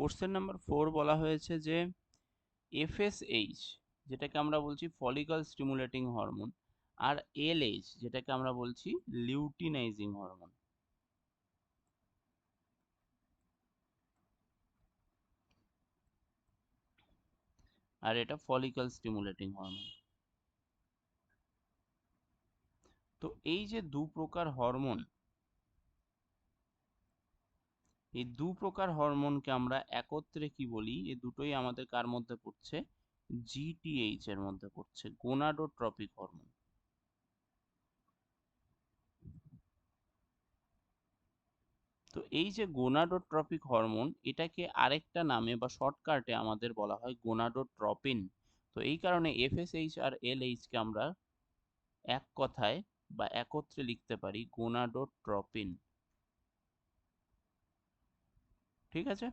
Question number four বলা হয়েছে যে এফএসএইচ যেটাকে আমরা বলছি ফলিকল স্টিমুলেটিং হরমোন আর এলএইচ যেটাকে আমরা বলছি লিউটিনাইজিং হরমোন আর এটা ফলিকল স্টিমুলেটিং হরমোন তো এই যে দু প্রকার হরমোন এই দু প্রকার হরমোনকে আমরা একত্রে কি বলি? এই দুটোই আমাদের কার মধ্যে পড়ছে? জিটিএইচ এর মধ্যে পড়ছে, গোনাডোট্রপিক হরমোন। তো এই যে গোনাডোট্রপিক হরমোন, এটাকে আরেকটা নামে বা শর্টকাটে আমাদের বলা হয় গোনাডোট্রপিন। তো এই কারণে এফএসএইচ আর এলএইচ কে আমরা এক কথায় বা একত্রে লিখতে পারি গোনাডোট্রপিন। ঠিক আছে